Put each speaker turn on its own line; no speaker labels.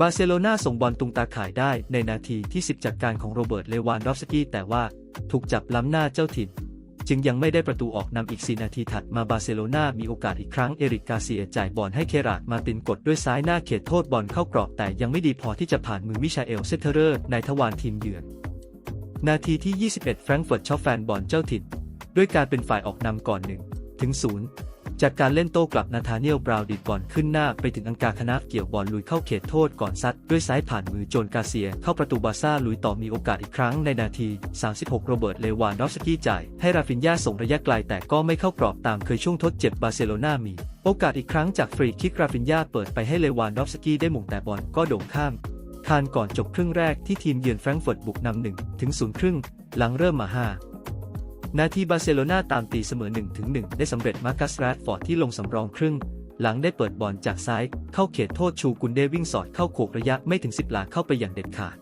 บาร์เซโลนาส่งบอลตุงตาข่ายได้ในนาทีที่ 10 จากการของโรเบิร์ต เลวานดอฟสกี้แต่ว่าถูกจับล้ำหน้าเจ้าถิ่น จึงยังไม่ได้ประตูออกนำอีก 4 นาทีถัดมาบาร์เซโลนามีโอกาสอีกครั้งเอริกกาเซียจ่ายบอลให้เคราดมาตินกดด้วยซ้ายหน้าเขตโทษบอลเข้ากรอบแต่ยังไม่ดีพอที่จะผ่านมือมิชาเอลเซเทเรอร์ในทวารทีมเยือน นาทีที่ 21 แฟรงก์เฟิร์ตชอปแฟนบอลเจ้าถิ่น ด้วยการเป็นฝ่ายออกนำก่อน1ถึง0 จากการเล่นโต้กลับนาธาเนียลบราวดีดบอลขึ้นหน้าไปถึงอังกาคณะเกี่ยวบอลลุยเข้าเขตโทษก่อนซัดด้วยซ้ายผ่านมือโจนกาเซีย เข้าประตูบาซ่าลุยต่อมีโอกาสอีกครั้งในนาที 36 โรเบิร์ตเลวานดอฟสกี้จ่าย ให้ราฟินยาส่งระยะไกลแต่ก็ไม่เข้ากรอบตามเคยช่วงทดเจ็บบาร์เซโลนามี โอกาสอีกครั้งจากฟรีคิกราฟินยาเปิดไปให้เลวานดอฟสกี้ได้ม่งแต่บอลก็โด่งข้ามคานก่อนจบครึ่งแรกที่ทีมเยือนแฟรงก์เฟิร์ตบุกนำหนึ่งถึงศูนย์ครึ่งหลังเริ่มมา5 นาทีบาร์เซโลนาตามตีเสมอ1ถึง1ได้สำเร็จมาร์คัสแรดฟอร์ดที่ลงสำรองครึ่ง หลังได้เปิดบอลจากซ้าย เข้าเขตโทษชูกุนเดวิ่งสอดเข้าโขกระยะไม่ถึง 10 หลาเข้าไปอย่างเด็ดขาด